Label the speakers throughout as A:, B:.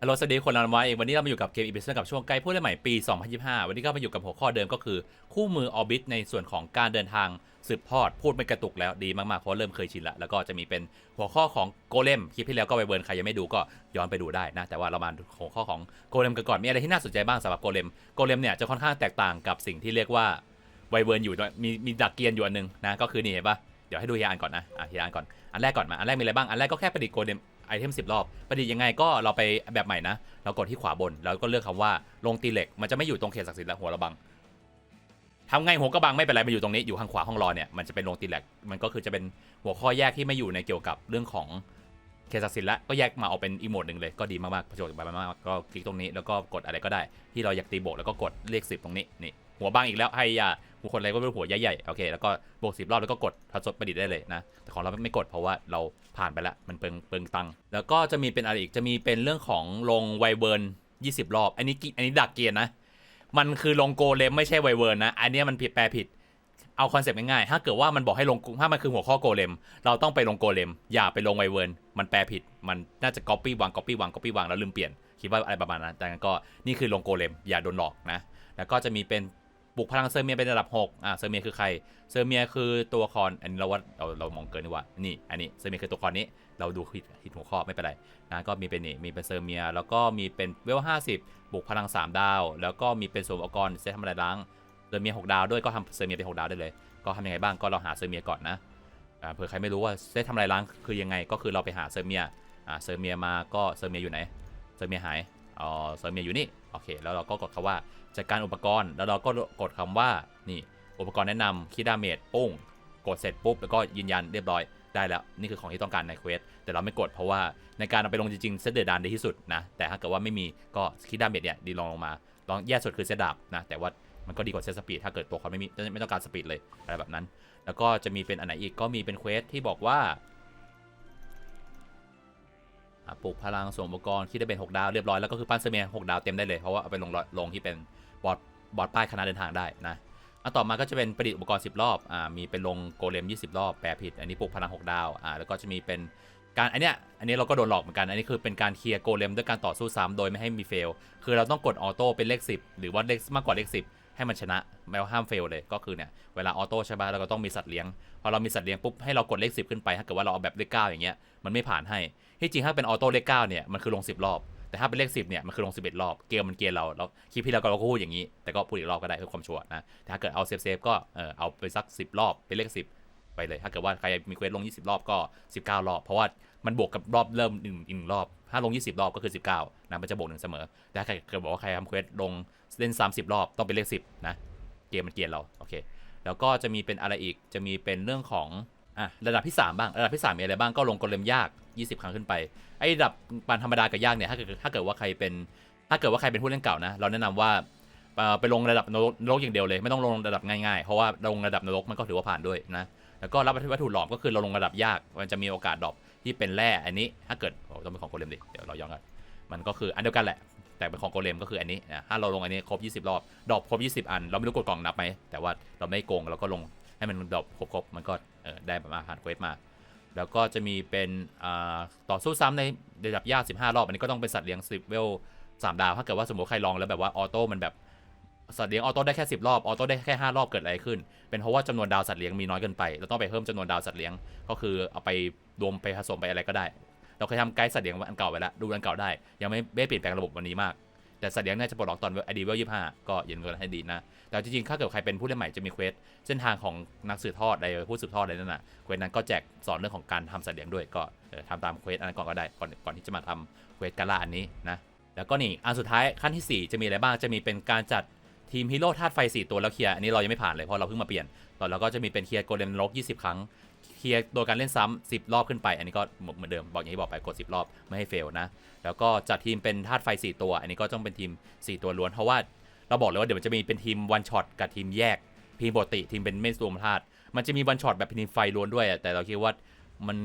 A: ฮัลโหลสวัสดีคนรันไว้เองวันนี้เรามาอยู่กับเกมอีพิเซนกับช่วงใกล้ผู้เล่นใหม่ปี 2025 วันนี้ก็มาอยู่กับหัวข้อเดิมก็คือ คู่มือออบิทในส่วนของการเดินทางสืบทอดพูดไม่กระตุกแล้วดีมากๆเพราะเริ่มเคยชินละแล้วก็จะมีเป็นหัวข้อของโกเลมคลิปที่แล้วก็ไปเบิร์นใครยังไม่ดูก็ย้อนไปดูได้นะ แต่ว่าเรามาหัวข้อของโกเลมกันก่อนมีอะไรที่น่าสนใจบ้างสำหรับโกเลมโกเลมเนี่ยจะค่อนข้างแตกต่างกับสิ่งที่เรียกว่าไวเบิร์นอยู่มีมีดักเกียนอยู่อันหนึงนะก็คือนี่เห็นปะเดี๋ยวให้ดูทีละอันก่อนนะอะทีละอันก่อนอันแรกก่อนมาอันแรกมีอะไรบ้างอันแรกก็แค่ประดิษฐ์โกเลม ไอเทม10 รอบ ประดิษฐ์ยังไงก็เราไปแบบใหม่นะ เรากดที่ขวาบน แล้วก็เลือกคำว่าลงตีเหล็ก มันจะไม่อยู่ตรงเขตศักดิ์สิทธิ์และหัวระบังทำไงหัวกระบังไม่เป็นไรมันอยู่ตรงนี้อยู่ข้างขวาห้องรอเนี่ยมันจะเป็นลงตีเหล็ก มันก็คือจะเป็นหัวข้อแยกที่ไม่อยู่ในเกี่ยวกับเรื่องของเขตศักดิ์สิทธิ์แล้วก็แยกมาเอาเป็นอีโมดหนึ่งเลยก็ดีมากๆประโยชน์ไปมากๆก็คลิกตรงนี้แล้วก็กดอะไรก็ได้ ที่เราอยากตีโบกแล้วก็กดเลขสิบตรงนี้นี่หัวบังอีกแล้วให้ยา บุคคลอะไรก็ไม่รู้หัวใหญ่ๆโอเคแล้วก็บวกสิบรอบแล้วก็กดผสมประดิษฐ์ได้เลยนะแต่ของเราไม่กดเพราะว่าเราผ่านไปแล้วมันเปิงเปิงตังแล้วก็จะมีเป็นอะไรอีกจะมีเป็นเรื่องของลงไวเบิร์น20 รอบ อันนี้กิอันนี้ดักเกียร์นะ มันคือลงโกเลมไม่ใช่ไวเบิร์นนะ อันนี้มันผิดแปลผิด เอาคอนเซปต์ง่ายๆ ถ้าเกิดว่ามันบอกให้ลงถ้ามันคือหัวข้อโกเลม เราต้องไปลงโกเลม อย่าไปลงไวเบิร์น มันแปลผิด มันน่าจะ copy วาง copy วาง copy วางแล้วลืมเปลี่ยน คิดว่าอะไรประมาณนั้น แต่ก็นี่คือลงโกเลม อย่าโดนหลอกนะ แล้วก็จะมีเป็น บุกพลังเซอร์เมียเป็นระดับ 6 อ่าเซอร์เมียคือใคร เซอร์เมียคือตัวละครอันนี้เราว่าเราเรามองเกินดีกว่า นี่ อันนี้เซอร์เมียคือตัวครนี้ เราดูผิดผิดหัวข้อไม่เป็นไรนะก็มีเป็นนี่มีเป็นเซอร์เมีย แล้วก็มีเป็นเวล 50 บุกพลัง 3 ดาว แล้วก็มีเป็นสวมอุปกรณ์เซตทำอะไรล้าง เซอร์เมีย 6 ดาวด้วยก็ทำเซอร์เมียเป็น 6 ดาวได้เลย ก็ทำยังไงบ้าง ก็เราหาเซอร์เมียก่อนนะอ่าเผื่อใครไม่รู้ว่าเซตทำอะไรล้างคือยังไง ก็คือเราไปหาเซอร์เมีย อ่า เซอร์เมียมา ก็เซอร์เมียอยู่ไหน เซอร์เมียหาย อ๋อ เซอร์เมียอยู่นี่ โอเค แล้วเราก็กดคำว่าจัดการอุปกรณ์ แล้วเราก็กดคำว่านี่อุปกรณ์แนะนำคิดดาเมจปุ้งกดเสร็จปุ๊บแล้วก็ยืนยันเรียบร้อยได้แล้ว นี่คือของที่ต้องการในเควสแต่เราไม่กดเพราะว่าในการเอาไปลงจริงๆเซตเดอดานดีที่สุดนะ แต่ถ้าเกิดว่าไม่มีก็คิดดาเมจเนี่ยดีลองลงมาลองแย่สุดคือเซตดาบนะแต่ว่ามันก็ดีกว่าเซตสปีดถ้าเกิดตัวเขาไม่มีไม่ต้องการสปีดเลยอะไรแบบนั้น แล้วก็จะมีเป็นอันไหนอีกก็มีเป็นเควสที่บอกว่า ปลูกพลังส่งอุปกรณ์คิดได้เป็น 6 ดาวเรียบร้อยแล้วก็คือปั้นเซเมีย6ดาวเต็มได้เลย เพราะว่าเอาไปลงลงที่เป็นบอร์ดบอร์ดป้ายคณะเดินทางได้นะอันต่อมาก็จะเป็นประดิษฐ์อุปกรณ์ 10 รอบอ่ามีเป็นลงโกเลม 20 รอบแปลผิด อันนี้ปลูกพลัง 6 ดาวอ่าแล้วก็จะมีเป็นการอันเนี้ยอันนี้เราก็โดนหลอกเหมือนกันอันนี้คือเป็นการเคลียร์โกเลมด้วยการต่อสู้ซ้ำโดยไม่ให้มีเฟลคือเราต้องกดออโต้เป็นเลข 10 หรือว่าเลขมากกว่าเลข 10 ให้มันชนะไม่ว่าห้ามเฟลเลยก็คือเนี่ยเวลาออโต้ใช่ป่ะเราก็ต้องมีสัตว์เลี้ยงพอเรามีสัตว์เลี้ยงปุ๊บให้เรากดเลข10ขึ้นไปถ้าเกิดว่าเราเอาแบบเลข9อย่างเงี้ยมันไม่ผ่านให้ที่จริงถ้าเป็นออโต้เลข9เนี่ยมันคือลง10รอบ แต่ถ้าเป็นเลข10เนี่ยมันคือลง11รอบเกมมันเกณฑ์เราแล้วคลิปที่แล้วก็เราก็พูดอย่างนี้แต่ก็พูดอีกรอบก็ได้เพื่อความชัวร์นะแต่ถ้าเกิดเอาเซฟเซฟก็เออเอาไปสัก10รอบเป็นเลข10ไปเลย ถ้าเกิดว่าใครมีเควสลง 20 รอบก็ 19 รอบ เพราะว่ามันบวกกับรอบเริ่มหนึ่งอีกหนึ่งรอบ ถ้าลง 20 รอบก็คือ 19นะมันจะบวกหนึ่งเสมอแต่ถ้าใครเกิดบอกว่าใครทำเควสลงเล่น 30 รอบต้องเป็นเลข 10 นะ เกมมันเกลียนเราโอเคแล้วก็จะมีเป็นอะไรอีกจะมีเป็นเรื่องของอะระดับที่ 3 บ้าง ระดับที่ 3 มีอะไรบ้างก็ลงกลเลมยาก 20 ครั้งขึ้นไปไอ้ระดับปานธรรมดากับยากเนี่ยถ้าเกิดถ้าเกิดว่าใครเป็นถ้าเกิดว่าใครเป็นผู้เล่นเก่านะเราแนะนำว่าไปลงระดับนรกนรกอย่างเดียวเลยไม่ต้องลงระดับง่ายๆ เพราะว่าลงระดับนรกมันก็ถือว่าผ่านด้วยนะแล้วก็รับวัตถุหลอมก็คือเราลงระดับยากมันจะมีโอกาสดรอป ที่เป็นแร่อันนี้ถ้าเกิดต้องเป็นของโกเลมดิเดี๋ยวเราย้อนกันมันก็คืออันเดียวกันแหละ แต่เป็นของโกเลมก็คืออันนี้นะถ้าเราลงอันนี้ครบ 20 รอบ ดอปครบ 20 อัน เราไม่รู้กดกล่องนับไหมแต่ว่าเราไม่โกงเราก็ลงให้มันดอปครบๆมันก็เออได้มาผ่านเควสมา แล้วก็จะมีเป็นอ่าต่อสู้ซ้ำในระดับยาก15 รอบ อันนี้ก็ต้องเป็นสัตว์เลี้ยง10เวล3ดาวถ้าเกิดว่าสมมติใครลองแล้วแบบว่าออโต้มันแบบ สัตว์เลี้ยงออโต้ได้แค่ 10 รอบออโต้ได้แค่ 5 รอบเกิดอะไรขึ้น เป็นเพราะว่าจำนวนดาวสัตว์เลี้ยงมีน้อยเกินไปเราต้องไปเพิ่มจำนวนดาวสัตว์เลี้ยงก็คือเอาไปรวมไปผสมไปอะไรก็ได้ เราเคยทำไกด์สัตว์เลี้ยงอันเก่าไปแล้วดูอันเก่าได้ ยังไม่ไม่เปลี่ยนแปลงระบบวันนี้มาก แต่สัตว์เลี้ยงน่าจะปลดล็อกตอนไอดีเวลยี่ห้าก็อย่าลืมกันให้ดีนะ แต่จริงๆถ้าเกิดใครเป็นผู้เล่นใหม่จะมีเควสเส้นทางของนักสืบทอดอะไรผู้สืบทอดอะไรนั่นน่ะเควสนั้นก็แจกสอนเรื่องของการทำสัตว์เลี้ยงด้วยก็ทำตามเควสอันนั้นก่อนก็ได้ก่อนก่อนที่จะมาทำเควสการล่าอันนี้นะแล้วก็นี่อันสุดท้ายขั้นที่ 4 จะมีอะไรบ้างจะมีเป็นการจัด ทีมฮีโร่ธาตุไฟ 4 ตัวแล้วเคลียร์อันนี้เรายังไม่ผ่านเลยเพราะเราเพิ่งมาเปลี่ยนตอนเราก็จะมีเป็นเคลียร์โกเลมนรก 20 ครั้งเคลียร์โดยการเล่นซ้ำ10 รอบขึ้นไป อันนี้ก็เหมือนเดิมบอกอย่างที่บอกไปกด 10 รอบไม่ให้เฟลนะแล้วก็จัดทีมเป็นธาตุไฟ 4 ตัว อันนี้ก็ต้องเป็นทีม 4 ตัวล้วนเพราะว่าเราบอกเลยว่าเดี๋ยวมันจะมีเป็นทีมวันช็อตกับทีมแยกทีมปกติทีมเป็นไม่รวมธาตุมันจะมีวันช็อตแบบทีมไฟล้วนด้วยแต่เราคิดว่ามัน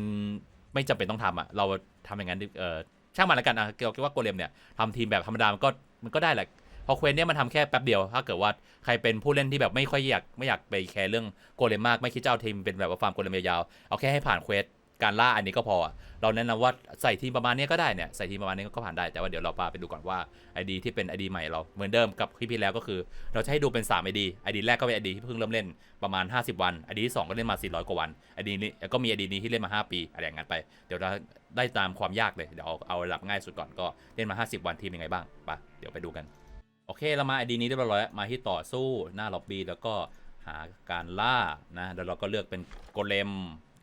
A: ไม่จำเป็นต้องทำอะเราทำอย่างนั้นเออช่างมันละกันนะเราคิดว่าโกเลมเนี่ยทำทีมแบบธรรมดามันก็มันก็ได้แหละ เพอเควสเนี่ยมันทำแค่แป๊บเดียว ถ้าเกิดว่าใครเป็นผู้เล่นที่แบบไม่ค่อยอยากไม่อยากไปแคร์เรื่องโกเลมมากไม่คิดจะเอาทีมเป็นแบบว่าฟาร์มโกเลมยาวๆเอาแค่ให้ผ่านเควสการล่าอันนี้ก็พอ เราแนะนำว่าใส่ทีมประมาณนี้ก็ได้เนี่ยใส่ทีมประมาณนี้ก็ผ่านได้แต่ว่าเดี๋ยวเราพาไปดูก่อนว่า ID ที่เป็น ID ใหม่เราเหมือนเดิมกับคลิปที่แล้วก็คือ เราจะให้ดูเป็น 3 ID ID แรกก็เป็น ID ที่เพิ่งเริ่มเล่นประมาณ 50 วัน ID ที่สองก็เล่นมา 400 กว่าวัน ID นี้ก็มี ID นี้ที่เล่นมา 5 ปีอะไรอย่างนั้นไป เดี๋ยวเราได้ตามความยากเลยเดี๋ยวเอาเอาระดับง่ายสุดก่อนก็เล่นมา 50 วันทีมยังไงบ้างไปเดี๋ยวไปดูกัน อเคเรามา ID นี้เรียบร้อยแล้วมาที่ต่อสู้หน้าล็อบบี้แล้วก็หาการล่านะแล้วเราก็เลือกเป็นโกเลม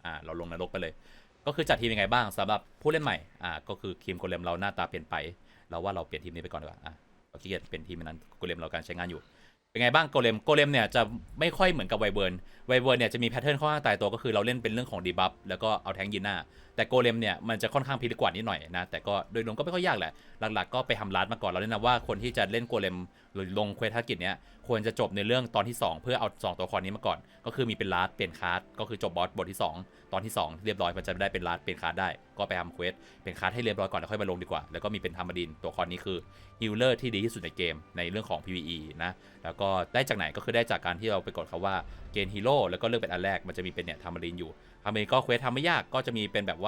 A: อ่าเราลงนรกไปเลย ก็คือจัดทีมยังไงบ้างสำหรับผู้เล่นใหม่อ่าก็คือทีมโกเลมเราหน้าตาเปลี่ยนไป เราว่าเราเปลี่ยนทีมนี้ไปก่อนดีกว่าอะเราขี้เกียจเป็นทีมนั้นโกเลมเราการใช้งานอยู่เป็นไงบ้างโกเลมโกเลมเนี่ยจะไม่ค่อยเหมือนกับไวเบิร์นไวเบิร์นเนี่ยจะมีแพทเทิร์นค่อนข้างตายตัวก็คือเราเล่นเป็นเรื่องของดีบัฟแล้วก็เอาแทงยินหน้า แต่โกเลมเนี่ยมันจะค่อนข้างพิลึกกว่านิดหน่อยนะ แต่ก็โดยรวมก็ไม่ค่อยยากแหละ หลักๆก็ไปทำลัดมาก่อนเราแนะนำว่าคนที่จะเล่นโกเลมหรือลงเควสทักิจเนี้ยควรจะจบในเรื่องตอนที่ 2 เพื่อเอา 2 ตัวละครนี้มาก่อน ก็คือมีเป็นลัดเปลี่ยนคาร์ดก็คือจบบอสบทที่ 2 ตอนที่ 2 เรียบร้อยมันจะได้เป็นลัดเปลี่ยนคาร์ดได้ก็ไปทำเควสเป็นคาร์ดให้เรียบร้อยก่อนแล้วค่อยมาลงดีกว่า แล้วก็มีเป็นธรรมดินตัวละครนี้คือฮิลเลอร์ที่ดีที่สุดในเกมในเรื่องของ PVE นะแล้วก็ได้จากไหนก็คือได้จากการที่เราไปกดคาว่าเกณฑ์ฮีโร่แล้วก็เลือกเป็นอันแรกมันจะมีเป็นเนี่ยธรรมดินอยู่ธรรมดินก็เควสทำไม่ยากก็จะมีเป็นแบบว่า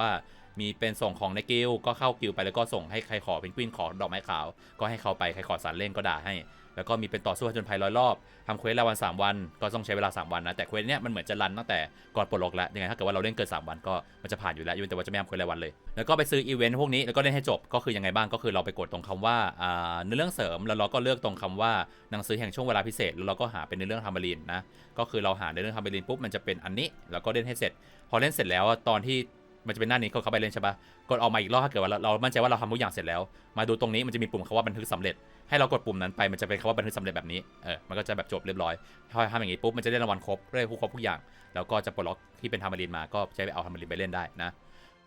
A: มีเป็นส่งของในกิลก็เข้ากิลไปแล้วก็ส่งให้ใครขอเป็นกวินขอดอกไม้ขาว ก็ให้เขาไปใครขอสารเล่นก็ด่าให้ แล้วก็มีเป็นต่อสู้จนภัยร้อยรอบทำเควสละวัน 3 วันก็ต้องใช้เวลา 3 วันนะ แต่เควสเนี้ยมันเหมือนจะรันตั้งแต่ก่อนปลดล็อกแล้วยังไงถ้าเกิดว่าเราเล่นเกิน 3 วันก็มันจะผ่านอยู่แล้วยกเว้นแต่ว่าจะไม่ทำเควสรายวันเลย แล้วก็ไปซื้ออีเวนต์พวกนี้แล้วก็เล่นให้จบก็คือยังไงบ้างก็คือเราไปกดตรงคำว่าอ่าเนื้อเรื่องเสริมแล้วเราก็เลือกตรงคำว่าหนังสือแห่งช่วงเวลาพิเศษแล้วเราก็หาเป็นเนื้อเรื่องทามารีนนะก็คือเราหาในเรื่องทามารีนปุ๊บมันจะเป็นอันนี้แล้วก็เล่นให้เสร็จ พอเล่นเสร็จแล้วตอนที่ มันจะเป็นหน้านี้เขาเข้าไปเล่นใช่ปะกดออกมาอีกรอบถ้าเกิดว่าเราเรามั่นใจว่าเราทำทุกอย่างเสร็จแล้ว มาดูตรงนี้มันจะมีปุ่มคำว่าบันทึกสำเร็จ ให้เรากดปุ่มนั้นไปมันจะเป็นคำว่าบันทึกสำเร็จแบบนี้เออมันก็จะแบบจบเรียบร้อยพอทำอย่างนี้ปุ๊บมันจะได้รางวัลครบได้ผู้ครบทุกอย่าง แล้วก็จะปลดล็อกที่เป็นทามารีนมาก็ใช้ไปเอาทามารีนไปเล่นได้นะ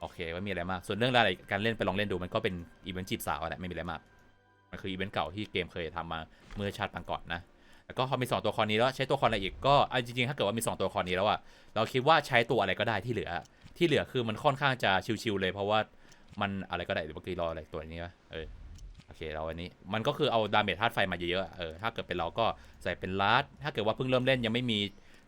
A: โอเคไม่มีอะไรมากส่วนเรื่องรายละเอียดการเล่นไปลองเล่นดูมันก็เป็นอีเวนต์จีบสาวแหละไม่มีอะไรมากมันคืออีเวนต์เก่าที่เกมเคยทำมาเมื่อชาติปางก่อนนะแล้วก็พอมี 2 ตัวครนี้แล้วใช้ตัวละครอะไรอีกก็จริงๆถ้าเกิดว่ามี 2 ตัวละครนี้แล้วอะเราคิดว่าใช้ตัวอะไรก็ได้ที่เหลือ ที่เหลือคือมันค่อนข้างจะชิวๆเลย เพราะว่ามันอะไรก็ได้หรือบางทีรออะไรตัวนี้วะเออโอเคเราอันนี้มันก็คือเอาดาเมจธาตุไฟมาเยอะๆเออถ้าเกิดเป็นเราก็ใส่เป็นลัดถ้าเกิดว่าเพิ่งเริ่มเล่นยังไม่มี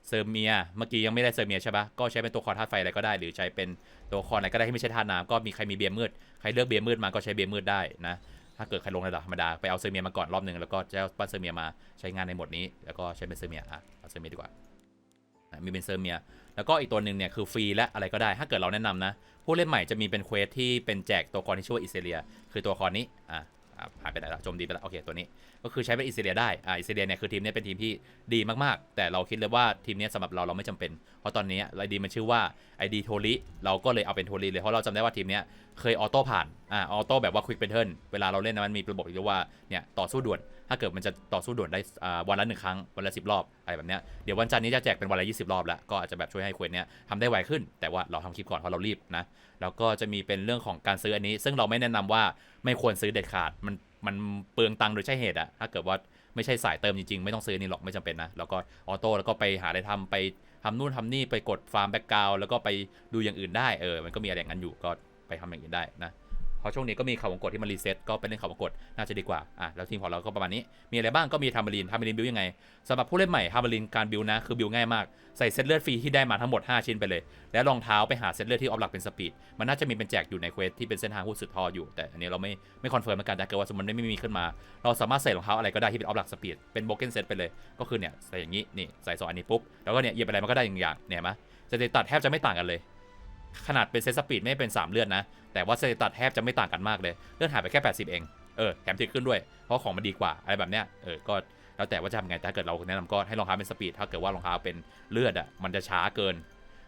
A: เซอร์เมียเมื่อกี้ยังไม่ได้เซอร์เมียใช่ปะก็ใช้เป็นตัวครธาตุไฟอะไรก็ได้ หรือใช้เป็นตัวครอะไรก็ได้ที่ไม่ใช่ธาตุน้ำก็มีใครมีเบียร์มืดใครเลือกเบียร์มืดมาก็ใช้เบียร์มืดได้นะถ้าเกิดใครลงระดับธรรมดาไปเอาเซอร์เมียมาก่อนรอบหนึ่งแล้วก็จะปั้นเซอร์เมียมาใช้งานในหมดนี้ แล้วก็ใช้เป็นเซอร์เมียอะเอาเซอร์เมียดีกว่ามีเป็นเซอร์เมีย แล้วก็อีกตัวหนึ่งเนี่ยคือฟรีและอะไรก็ได้ ถ้าเกิดเราแนะนำนะ ผู้เล่นใหม่จะมีเป็นเควสที่เป็นแจกตัวละครที่ชื่อว่าอิเซเลีย คือตัวละครนี้ อ่าหายไปไหนละจมดีไปละ โอเค ตัวนี้ ก็คือใช้เป็นอิเซเลียได้ อ่า อิเซเลียเนี่ยคือทีมนี้เป็นทีมที่ดีมากๆ แต่เราคิดเลยว่าทีมนี้สำหรับเราเราไม่จำเป็น เพราะตอนนี้ไอดีมันชื่อว่าไอดีโทริเราก็เลยเอาเป็นโทริเลย เพราะเราจำได้ว่าทีมนี้เคยออโต้ผ่าน อ่า ออโต้แบบว่าควิกเป็นเทิร์น เวลาเราเล่นนะมันมีระบบเรียกว่า เนี่ย ต่อสู้ด่วน ถ้าเกิดมันจะต่อสู้ด่วนได้ อ่า วันละหนึ่งครั้ง วันละสิบรอบ อะไรแบบเนี้ย เดี๋ยววันจันทร์นี้จะแจกเป็นวันละยี่สิบรอบแล้ว ก็อาจจะแบบช่วยให้เควสเนี้ยทำได้ไวขึ้น แต่ว่าเราทำคลิปก่อนเพราะเรารีบนะ แล้วก็จะมีเป็นเรื่องของการซื้ออันนี้ ซึ่งเราไม่แนะนำว่าไม่ควรซื้อเด็ดขาด มันมันเปลืองตังค์โดยใช่เหตุอะถ้าเกิดว่าไม่ใช่สายเติมจริงๆ ไม่ต้องซื้อนี่หรอกไม่จำเป็นนะ แล้วก็ออโต้แล้วก็ไปหาอะไรทำไปทำนู่นทำนี่ไปกดฟาร์มแบ็กกราวแล้วก็ไปดูอย่างอื่นได้เออมันก็มีอะไรอย่างนั้นอยู่ก็ไปทำอย่างอื่นได้นะ ราะช่วงนี้ก็มีข่าววงกดที่มันรีเซ็ตก็ไปเล่นข่าววงกดน่าจะดีกว่าอะแล้วทีมของเราก็ประมาณนี้มีอะไรบ้างก็มีทามารีนทามารีนบิวยังไงสำหรับผู้เล่นใหม่ทามารีนการบิวนะคือบิวง่ายมากใส่เซตเลือดฟรีที่ได้มาทั้งหมด 5 ชิ้นไปเลย แล้วรองเท้าไปหาเซตเลือดที่ออฟหลักเป็นสปีดมันน่าจะมีเป็นแจกอยู่ในเควสที่เป็นเส้นทางหุ้นสุดทออยู่แต่อันนี้เราไม่ไม่คอนเฟิร์มเหมือนกันแต่เกิดว่าสมมติไม่มีขึ้นมา เราสามารถใส่รองเท้าอะไรก็ได้ที่เป็นออฟหลักสปีดเป็นโบเกนเซตไปเลย ก็คือเนี่ยใส่อย่างนี้นี่ใส่สองอันนี้ปุ๊บแล้วก็เนี่ยเหยียบอะไรมันก็ได้อย่างอย่างเนี่ยเห็นไหมสเตตัสแทบจะไม่ต่างกันเลย ขนาดเป็นเซตสปีดไม่เป็น 3 เลือดนะ แต่ว่าเตตัสแทบจะไม่ต่างกันมากเลย เลือดหายไปแค่ 80 เอง เออ แถมถึกขึ้นด้วย เพราะของมันดีกว่า อะไรแบบเนี้ย เออ ก็แล้วแต่ว่าจะทำไงแต่ถ้าเกิดเราแนะนำก็ให้รองเท้าเป็นสปีด ถ้าเกิดว่ารองเท้าเป็นเลือดอะ มันจะช้าเกิน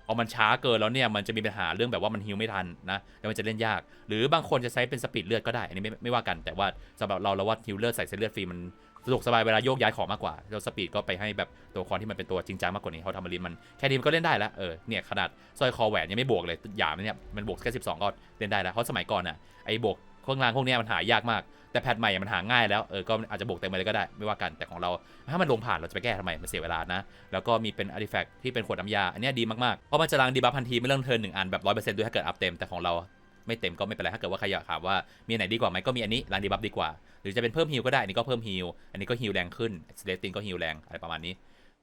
A: พอมันช้าเกินแล้วเนี่ย มันจะมีปัญหาเรื่องแบบว่ามันฮิวไม่ทันนะ แล้วมันจะเล่นยาก หรือบางคนจะใช้เป็นสปีดเลือดก็ได้ อันนี้ไม่ไม่ว่ากัน แต่ว่าสำหรับเราเราว่าฮิวเลือดใส่เส้นเลือดฟรีมัน สะดวกสบายเวลาโยกย้ายของมากกว่าแล้วสปีดก็ไปให้แบบตัวละครที่มันเป็นตัวจริงจังมากกว่านี้เขาทำมารีมันแค่นี้มันก็เล่นได้แล้วเออเนี่ยขนาดสร้อยคอแหวนยังไม่บวกเลยหยามเนี่ยมันบวกแค่12ก็เล่นได้แล้วเพราะสมัยก่อนอะไอ้บวกเครื่องรางพวกนี้มันหายากมาก แต่แพทใหม่มันหาง่ายแล้วเออก็อาจจะบวกเต็มไปเลยก็ได้ ไม่ว่ากันแต่ของเราถ้ามันลงผ่านเราจะไปแก้ทำไมมันเสียเวลานะ แล้วก็มีเป็นอาร์ติแฟกต์ที่เป็นขวดน้ำยาอันนี้ดีมากๆเพราะมันจะล้างดีบัฟทันทีไม่เริ่มเทิร์นหนึ่งอันแบบร้อยเปอร์เซ็นต์ด้วยถ้าเกิดอัพเต็มแต่ของเรา ไม่เต็มก็ไม่เป็นไรถ้าเกิดว่าใครอยากถามว่ามีอันไหนดีกว่าไหมก็มีอันนี้ล้างดีบัฟดีกว่า หรือจะเป็นเพิ่มฮิลก็ได้อันนี้ก็เพิ่มฮิลอันนี้ก็ฮิลแรงขึ้นสเลตินก็ฮิลแรงอะไรประมาณนี้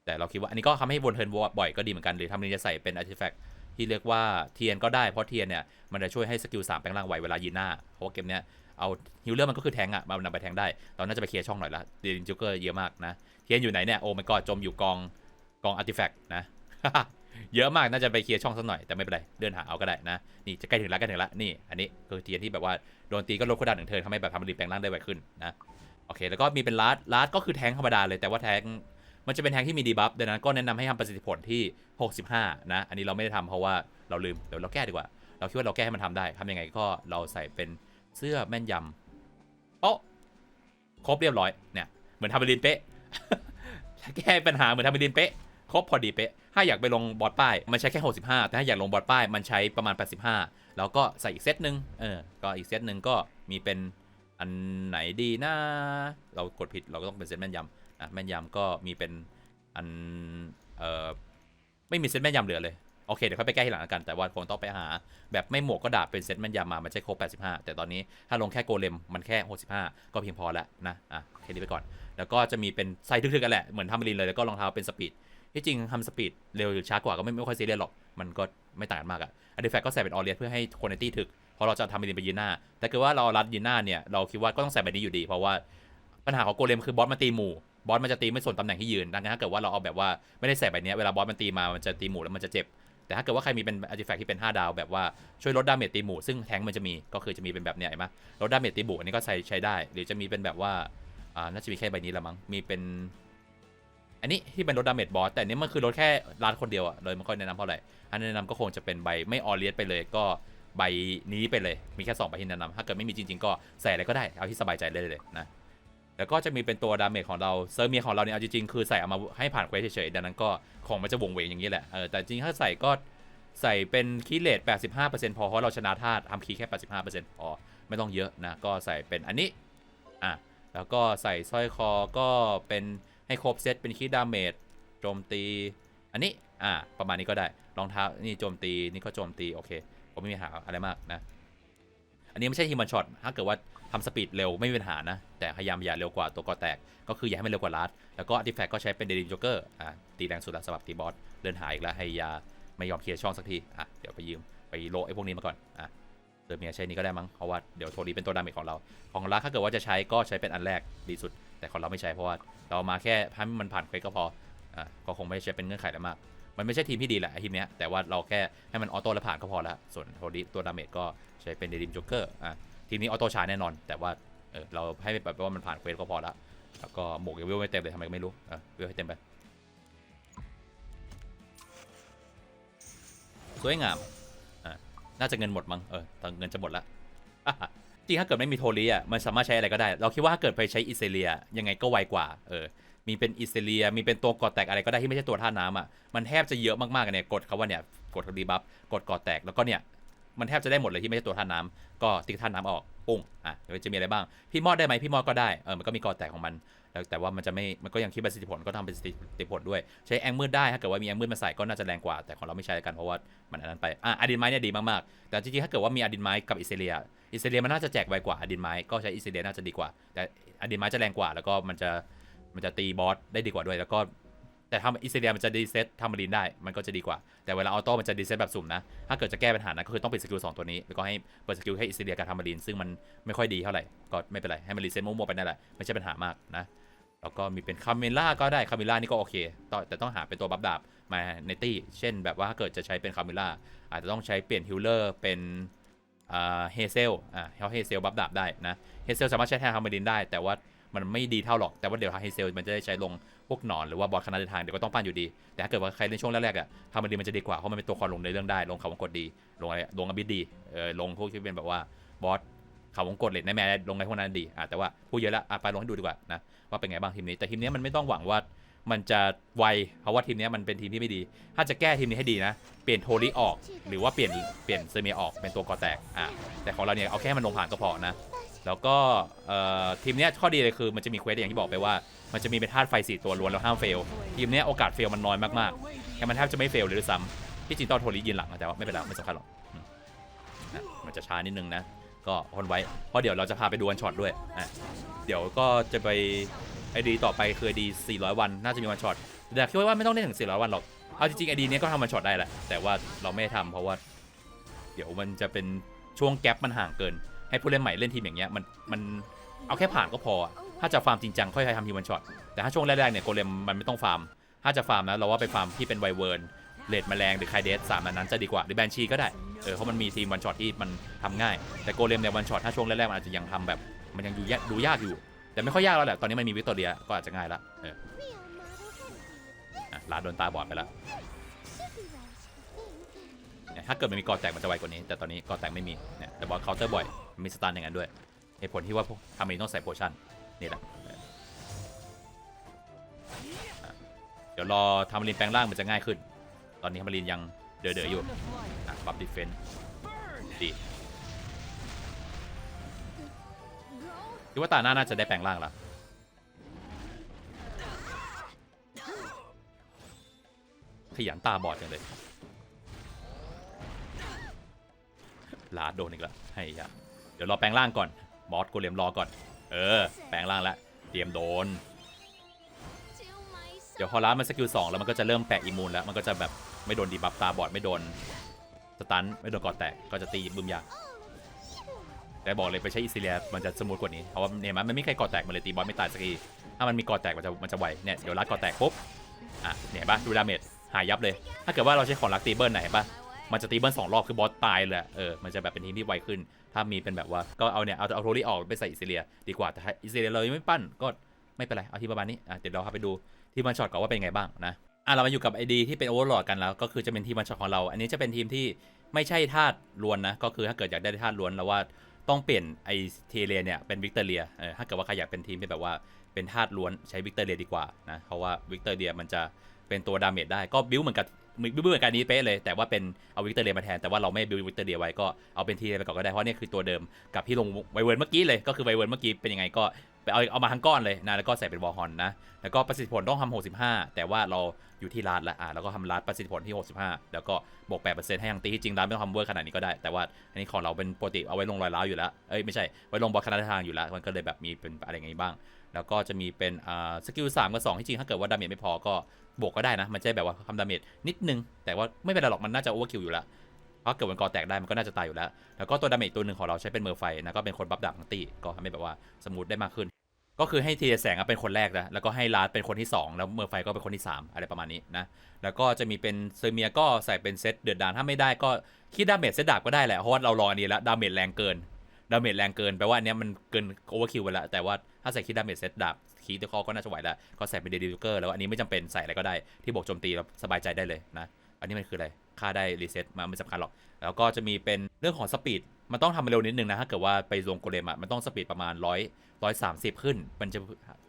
A: แต่เราคิดว่าอันนี้ก็ทำให้วนเทิร์นบ่อยก็ดีเหมือนกันหรือทำนี้จะใส่เป็นอาร์ติแฟกต์ที่เรียกว่าเทียนก็ได้เพราะเทียนเนี่ยมันจะช่วยให้สกิล3แปลงร่างไวเวลายืนหน้าเพราะว่าเกมเนี้ยเอาฮิลเลอร์มันก็คือแทงอะมานำไปแทงได้เราน่าจะไปเคลียร์ช่องหน่อยละเดนจูเกอร์เยอะมากนะเทียนอยู่ไหนเนี่ยโอ้มันก็จมอยู่กองกองอาร์ติแฟกต์นะ เยอะมากน่าจะไปเคลียร์ช่องสักหน่อยแต่ไม่เป็นไรเดินหาเอาก็ได้นะนี่จะใกล้ถึงแล้วใกล้ถึงแล้วนี่อันนี้คือเทียนที่แบบว่าโดนตีก็ลดโคดาหนึ่งเทิร์นทำให้แบบทำมันรีแปลงร่างได้ไวขึ้นนะโอเคแล้วก็มีเป็นลาร์ดลาร์ดก็คือแทงธรรมดาเลยแต่ว่าแทงมันจะเป็นแทงที่มีดีบัฟดังนั้นก็แนะนำให้ทำประสิทธิผลที่ 65 นะ อันนี้เราไม่ได้ทำเพราะว่าเราลืมเดี๋ยวเราแก้ดีกว่า เราคิดว่าเราแก้ให้มันทำได้ทำยังไงก็เราใส่เป็นเสื้อแม่นยำโอ้ครบเรียบร้อยเนี่ยเหมือนทำเป็นลินเป๊ะแก้ปัญหาเหมือนทำเป็นลินเป๊ะ รบพอดีเป๊ะ ถ้าอยากไปลงบอร์ดป้าย มันใช้แค่ 65 แต่ถ้าอยากลงบอร์ดป้าย มันใช้ประมาณ 85 แล้วก็ใส่อีกเซตหนึ่งเออ ก็อีกเซตหนึ่งก็มีเป็นอันไหนดีนะ เรากดผิดเราก็ต้องเป็นเซตแม่นยำอะแม่นยำก็มีเป็นอัน เอ่อ ไม่มีเซตแม่นยำเหลือเลย โอเค เดี๋ยวค่อยไปแก้ทีหลังกัน แต่ว่าคงต้องไปหา แบบไม่หมวกก็ดาบเป็นเซตแม่นยำมา มันใช้ครบ85 แต่ตอนนี้ถ้าลงแค่โกเลมมันแค่ 65 ก็เพียงพอแล้วนะ อะแค่นี้ไปก่อน แล้วก็จะมีเป็นไซส์ทึกๆกันแหละ เหมือนทำมารินเลย แล้วก็รองเท้าเป็นสปีด ที่จริงทำสปีดเร็วหรือช้ากว่าก็ไม่ไม่ค่อยซีเรียสหรอก มันก็ไม่ต่างกันมากอะอันดีแฟกก็ใส่เป็นออเรียเพื่อให้คุณภาพถึกเพราะเราจะทำเป็นไปยืนหน้าแต่คือว่าเรารัดยืนหน้าเนี่ยเราคิดว่าก็ต้องใส่แบบนี้อยู่ดี เพราะว่าปัญหาของโกเลมคือบอสมันตีหมู่บอสมันจะตีไม่ส่วนตำแหน่งที่ยืนดังนั้นถ้าเกิดว่าเราเอาแบบว่าไม่ได้ใส่แบบนี้เวลาบอสมันตีมามันจะตีหมู่แล้วมันจะเจ็บ แต่ถ้าเกิดว่าใครมีเป็นอาร์ติแฟกที่เป็น 5 ดาวแบบว่าช่วยลดดาเมจตีหมู่ซึ่งแทงค์มันจะมีก็คือจะมีเป็นแบบเนี้ยเห็นไหมลดดาเมจตีหมู่อันนี้ก็ใช้ใช้ได้ หรือจะมีเป็นแบบว่าอ่าน่าจะมีแค่ใบนี้ละมั้งมีเป็น อันนี้ที่เป็นรถดาเมจบอสแต่นี้มันคือรถแค่ร้านคนเดียวอะเลยไม่ค่อยแนะนำเท่าไหร่อันแนะนำก็คงจะเป็นใบไม่ออเลียสไปเลยก็ใบนี้ไปเลยมีแค่2ใบที่แนะนำถ้าเกิดไม่มีจริง ๆ ก็ใส่อะไรก็ได้เอาที่สบายใจเลยเลยนะแล้วก็จะมีเป็นตัวดาเมจของเราเซอร์เมียของเราเนี่ยเอาจริงๆคือใส่เอามาให้ผ่านเควสเฉยๆดังนั้นก็ของมันจะวงเวงอย่างนี้แหละเออแต่จริงถ้าใส่ก็ใส่เป็นคีย์เลท85%พอเพราะเราชนะธาตุทำคีย์แค่85%พอไม่ต้องเยอะนะก็ใส่เป็นอันนี้อะแล้วก็ใส่สร้อยคอก็เป็น ให้ครบเซตเป็นคีย์ดาเมจโจมตี อันนี้อ่าประมาณนี้ก็ได้รองเท้านี่โจมตีนี่ก็โจมตีโอเคผมไม่มีหาอะไรมากนะ อันนี้ไม่ใช่ฮิมันช็อตถ้าเกิดว่าทำสปีดเร็วไม่มีปัญหานะ แต่พยายามอย่าเร็วกว่าตัวกอแตก ก็คืออย่าให้มันเร็วกว่าลัดแล้วก็อาร์ติแฟกก็ใช้เป็นเดลิมจ็อกเกอร์อ่าตีแรงสุดละสำหรับตีบอสเดินหายอีกแล้วให้ยาไม่ยอมเคลียร์ช่องสักทีอะเดี๋ยวไปยืมไปโลไอ้พวกนี้มาก่อนอะ เดอเมียใช้นี้ก็ได้มั้งเพราะว่าเดี๋ยวโทรีเป็นตัวดาเมจของเรา ของลัดถ้าเกิดว่าจะใช้ก็ใช้เป็นอันแรกดีสุด แต่ของเราไม่ใช้เพราะว่าเรามาแค่ให้มันผ่านเควสก็พออะก็คงไม่ใช่เป็นเงื่อนไขอะไรมาก มันไม่ใช่ทีมที่ดีแหละทีมเนี้ยแต่ว่าเราแค่ให้มันออโต้แล้วผ่านก็พอแล้วส่วนโทดี้ตัวดาเมจก็ใช้เป็นเดดิมจ็อกเกอร์อะทีมนี้ออโต้ชาแน่นอน แต่ว่าเออเราให้แบบว่ามันผ่านเควสก็พอแล้วแล้วก็หมวกยังเวลไม่เต็มเลยทำไมไม่รู้อะเวลให้เต็มไปสวยงาม น่าจะเงินหมดมั้งเออตอนเงินจะหมดละจริงถ้าเกิดไม่มีโทรีอะมันสามารถใช้อะไรก็ได้ เราคิดว่าถ้าเกิดไปใช้อิเซเลียยังไงก็ไวกว่าเออมีเป็นอิสเลีย มีเป็นตัวกอดแตกอะไรก็ได้ที่ไม่ใช่ตัวท่าน้ำอะมันแทบจะเยอะมากๆอะเนี่ยกดเขาว่าเนี่ยกดดีบัฟกดกอดแตกแล้วก็เนี่ยมันแทบจะได้หมดเลยที่ไม่ใช่ตัวท่าน้ำก็ติ๊กท่าน้ำออกปุ้งอะเดี๋ยวจะมีอะไรบ้าง พี่มอดได้ไหมพี่มอดก็ได้เออมันก็มีกอดแตกของมัน แต่ว่ามันจะไม่มันก็ยังคิดประสิทธิผลก็ทำเป็นประสิทธิผลด้วย ใช้แองมืดได้ถ้าเกิดว่ามีแองมืดมาใส่ก็น่าจะแรงกว่าแต่ของเราไม่ใช้กันเพราะว่ามันอันนั้นไปอะอดินไม้เนี่ยดีมากๆแต่จริงๆถ้าเกิดว่ามีอะดินไม้กับอิสเลียอิสเลียมันน่าจะแจกไวกว่าอะดินไม้ก็ใช้อิสเลียน่าจะดีกว่า แต่อะดินไม้จะแรงกว่า แล้วก็มันจะมันจะตีบอสได้ดีกว่าด้วย แล้วก็แต่ทำอิสเลียมันจะดีเซตทำมารินได้มันก็จะดีกว่า แต่เวลาออโต้มันจะดีเซตแบบสุ่มนะ ถ้าเกิดจะแก้ปัญหานั้นก็คือต้องปิดสกิลสองตัวนี้ แล้วก็ให้เปิดสกิลให้อิสเลียกับทำมารินซึ่งมันไม่ค่อยดีเท่าไหร่ก็ไม่เป็นไรให้มันรีเซตมั่วๆไปนั่นแหละไม่ใช่ปัญหามากนะ แล้วก็มีเป็นคาเมล่าก็ได้คาเมล่านี่ก็โอเคต่อแต่ต้องหาเป็นตัวบัฟดาบมาในตี้เช่นแบบว่าถ้าเกิดจะใช้เป็นคาเมล่าอาจจะต้องใช้เปลี่ยนฮิลเลอร์เป็นเฮเซลอ่าเฮเซลบัฟดาบได้นะเฮเซลสามารถใช้แทนคาเมลินได้แต่ว่ามันไม่ดีเท่าหรอก แต่ว่าเดี๋ยวเฮเซลมันจะได้ใช้ลงพวกหนอนหรือว่าบอสคณะเดินทางเดี๋ยวก็ต้องปั้นอยู่ดี แต่ถ้าเกิดว่าใครเล่นช่วงแรกๆอะคาเมลินมันจะดีกว่าเพราะมันเป็นตัวคอลงในเรื่องได้ ลงเขาวงกดดี ลงอะไรลงอบิดดีเออลงพวกที่เป็นแบบว่าบอส เขาวงกดเลนในแม่ลงในพวกนั้นดีอะแต่ว่าพูดเยอะละอะไปลงให้ดูดีกว่านะว่าเป็นไงบ้างทีมนี้ แต่ทีมนี้มันไม่ต้องหวังว่ามันจะไวเพราะว่าทีมนี้มันเป็นทีมที่ไม่ดี ถ้าจะแก้ทีมนี้ให้ดีนะ เปลี่ยนโทริออก หรือว่าเปลี่ยนเปลี่ยนเซเมียออกเป็นตัวกอแตกอะแต่ของเราเนี่ยเอาแค่มันลงผ่านก็พอนะ แล้วก็เอ่อทีมนี้ข้อดีเลยคือมันจะมีเควสอย่างที่บอกไปว่า มันจะมีเป็นธาตุไฟสี่ตัวล้วนแล้วห้ามเฟลทีมนี้โอกาสเฟลมันน้อยมากๆแค่มันแทบจะไม่เฟลเลยด้วยซ้ำที่จริงตองโทริยืนหลังแต่ว่าไม่เป็นไรไม่สำคัญหรอกมันจะช้านิดนึงนะ ก็ทนไว้ เพราะเดี๋ยวเราจะพาไปดูวันช็อตด้วยอะเดี๋ยวก็จะไปไอดีต่อไปคือไอดี 400 วัน น่าจะมีวันช็อต แต่คิดว่าไม่ต้องเล่นถึง 400 วันหรอก เอาจริงๆไอดีเนี้ยก็ทำมันช็อตได้แหละ แต่ว่าเราไม่ได้ทำเพราะว่า เดี๋ยวมันจะเป็นช่วงแกลบมันห่างเกิน ให้ผู้เล่นใหม่เล่นทีมอย่างเงี้ยมันมันเอาแค่ผ่านก็พอ ถ้าจะฟาร์มจริงจังค่อยๆทำทีมวันช็อต แต่ถ้าช่วงแรกๆเนี่ยโกเลมมันไม่ต้องฟาร์ม ถ้าจะฟาร์มนะเราว่าไปฟาร์มที่เป็นไวเวิร์น เลดแมลงหรือไคเดสสามอันนั้นจะดีกว่าหรือแบนชีก็ได้เออเพราะมันมีทีมวันช็อตที่มันทำง่าย แต่โกเลมในวันช็อตถ้าช่วงแรกๆมันอาจจะยังทำแบบ มันยังดูยากดูยากอยู่ แต่ไม่ค่อยยากแล้วแหละตอนนี้มันมีวิกตอเรียก็อาจจะง่ายละเออลาโดนตาบอดไปแล้วถ้าเกิดมันมีกอแตกมันจะไวกว่านี้ แต่ตอนนี้กอแตกไม่มีเนี่ยแต่บอลเคาน์เตอร์บ่อยมีสตันอย่างนั้นด้วยเหตุผลที่ว่าพวกทำเองต้องใส่โพชั่นนี่แหละเดี๋ยวรอทำมารินแปลงร่างมันจะง่ายขึ้น อนนี้มารินยังเด๋อๆอยู่อะบัฟดิเฟนดีคิดว่าตาหน้าน่าจะได้แปลงร่างละขยันตาบอดจังเลยลาดโดนอีกแล้วให้ยะเดี๋ยวรอแปลงร่างก่อนบอสโกเลมรอก่อน เออ แปลงร่างแล้วเตรียมโดน เดี๋ยวพอร้านมันสกิลสองแล้วมันก็จะเริ่มแปะอิมูนแล้ว มันก็จะแบบ ไม่โดนดีบัฟตาบอดไม่โดนสตันไม่โดนกอดแตกก็จะตีบึมยากแต่บอกเลยไปใช้อิซิเลียมันจะสมูทกว่านี้เพราะว่าเนี่ยมันไม่มีใครกอดแตกมันเลยตีบอสไม่ตายสักทีถ้ามันมีกอดแตกมันจะมันจะไวเนี่ยเดี๋ยวรัดกอดแตกปุ๊บอะเนี่ยปะดูดาเมจหายยับเลย ถ้าเกิดว่าเราใช้ของรักตีเบิลไหนเห็นปะมันจะตีเบิ้ลสองรอบคือบอสตายเลยอะเออมันจะแบบเป็นทีมที่ไวขึ้น ถ้ามีเป็นแบบว่าก็เอาเนี่ยเอาเอาโทรี่ออกไปใส่อิสเลียดีกว่าแต่ถ้าอิสเลียเรายังไม่ปั้นก็ไม่เป็นไรเอาที่ประมาณนี้อะเดี๋ยวเราพาไปดูทีมมันช็อตก่อนว่าเป็นไงบ้างนะ อะเรามาอยู่กับไอดีที่เป็นโอเวอร์ลอดกันแล้ว ก็คือจะเป็นทีมมันช็อตของเรา อันนี้จะเป็นทีมที่ไม่ใช่ธาตุล้วนนะ ก็คือถ้าเกิดอยากได้ธาตุล้วนแล้วว่าต้องเปลี่ยนไอเทเลียเนี่ยเป็นวิกเตอเรียเออถ้าเกิดว่าใครอยากเป็นทีมที่แบบว่าเป็นธาตุล้วนใช้วิกเตอเรียดีกว่านะเพราะว่าวิกเตอเรียมันจะเป็นตัวดาเมจได้ก็บิวเหมือนกับบิวเหมือนกันนี้เป๊ะเลย แต่ว่าเป็นเอาวิกเตอร์เรียมาแทนแต่ว่าเราไม่บิววิกเตอร์เรียไว้ก็เอาเป็นทีเรียไปก่อนก็ได้เพราะนี่คือตัวเดิมกับที่ลงไวเวิร์นเมื่อกี้เลยก็คือไวเวิร์นเมื่อกี้เป็นยังไงก็ ไปเอาเอามาทั้งก้อนเลยนะแล้วก็ใส่เป็นวอลฮอนนะแล้วก็ประสิทธิผลต้องทำ65 แต่ว่าเราอยู่ที่ลาดละอะแล้วก็ทำลาดประสิทธิผลที่ 65 แล้วก็บวก8%ให้ยังตีที่จริงลาดไม่ต้องทำเวอร์ขนาดนี้ก็ได้ แต่ว่าอันนี้ของเราเป็นปกติเอาไว้ลงรอยร้าวอยู่แล้วเอ้ยไม่ใช่ไว้ลงบอลคณะทางอยู่แล้วมันก็เลยแบบมีเป็นอะไรอย่างงี้บ้าง แล้วก็จะมีเป็นอ่าสกิลสามกับสองที่จริงถ้าเกิดว่าดาเมจไม่พอก็บวกก็ได้นะมันจะแบบว่าทำดาเมจนิดนึง แต่ว่าไม่เป็นไรหรอกมันน่าจะโอเวอร์คิวอยู่แล้วพราะเกิดมันกอแตกได้มันก็น่าจะตายอยู่แล้ว แล้วก็ตัวดาเมจตัวหนึ่งของเราใช้เป็นเมอร์ไฟนะก็เป็นคนบัฟดาบทั้งตีก็ทำให้แบบว่าสมูทได้มากขึ้น ก็คือให้ทีแสงเป็นคนแรกนะแล้วก็ให้ลาดเป็นคนที่ 2 แล้วเมอร์ไฟก็เป็นคนที่ 3 อะไรประมาณนี้นะ แล้วก็จะมีเป็นเซอร์เมียก็ใส่เป็นเซตเดือดดานถ้าไม่ได้ก็คิดดาเมจเซตดาบก็ได้แหละ เพราะว่าเรารออันนี้แล้วดาเมจแรงเกิน ดาเมจแรงเกินแปลว่าอันนี้มันเกินโอเวอร์คิวไปแล้ว แต่ว่าถ้าใส่คิดดาเมจเซตดาบคีย์ตัวคอก็น่าจะไหวแล้วก็ใส่เป็นเดดิวเกอร์แล้วอันนี้ไม่จำเป็นใส่อะไรก็ได้ที่บวกโจมตีแล้วสบายใจได้เลยนะ อันนี้มันคืออะไรค่าได้รีเซ็ตมาไม่สำคัญหรอก แล้วก็จะมีเป็นเรื่องของสปีดมันต้องทำเร็วนิดนึงนะถ้าเกิดว่าไปลงโกเลมอะมันต้องสปีดประมาณร้อย ร้อยสามสิบขึ้น มันจะ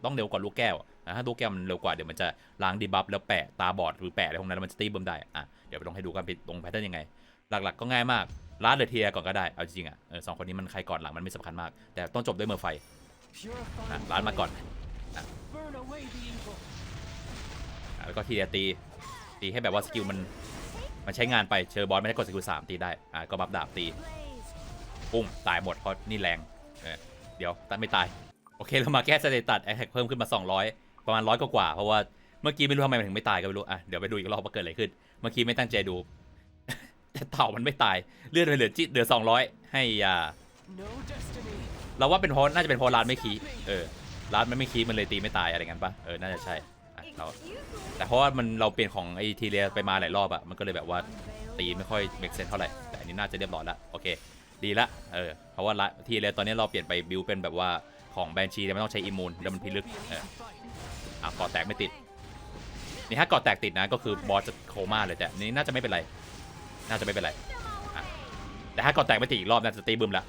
A: ต้องเร็วกว่าลูกแก้วนะถ้าลูกแก้วมันเร็วกว่าเดี๋ยวมันจะล้างดีบัฟแล้วแปะตาบอดหรือแปะอะไรพวกนั้นแล้วมันจะตีเบิ่มได้อะเดี๋ยวไปลองให้ดูกันไปลงแพทเทิร์นยังไง หลักๆก็ง่ายมากลาดเดอเทียก่อนก็ได้เอาจริงๆอะเออสองคนนี้มันใครก่อนหลังมันไม่สำคัญมาก แต่ต้องจบด้วยเมอร์ไฟอะร้านมาก่อนอะแล้วก็ทีเดียตีตีให้แบบว่าสกิลมันมันใช้งานไปเชอร์บอลไม่ได้กดสกิลสามตีได้อะก็บัฟดาบตีปุ้มตายหมดเพราะนี่แรง เดี๋ยวตายไม่ตาย โอเคเรามาแก้สเตตัสแอคเพิ่มขึ้นมา 200 ประมาณร้อยกว่าเพราะว่าเมื่อกี้ไม่รู้ทำไมมันถึงไม่ตายก็ไม่รู้อะเดี๋ยวไปดูอีกรอบว่าเกิดอะไรขึ้น เมื่อกี้ไม่ตั้งใจดู แต่เต่ามันไม่ตายเลือนไปเหลือจิเหลือ200 ให้ยาเราว่าเป็นเพราะน่าจะเป็นเพราะร้านไม่คีเออร้านมันไม่คีมันเลยตีไม่ตายอะไรงั้นปะเออน่าจะใช่เราแต่เพราะว่ามันเราเปลี่ยนของไอทีเรียไปมาหลายรอบอะมันก็เลยแบบว่าตีไม่ค่อยเมกเซนเท่าไหร่แต่อันนี้น่าจะเรียบร้อยละโอเค ดีละ เออ เพราะว่าละทีเรียตอนนี้เราเปลี่ยนไปบิวเป็นแบบว่าของแบนชีไม่ต้องใช้อิมมูนแล้วมันพิลึก เอออะเกาะแตกไม่ติด นี่ถ้าเกาะแตกติดนะก็คือบอสจะโคม่าเลยแต่อันนี้น่าจะไม่เป็นไร น่าจะไม่เป็นไรอะแต่ถ้าเกาะแตกไม่ติดอีกรอบน่าจะตีบึมละ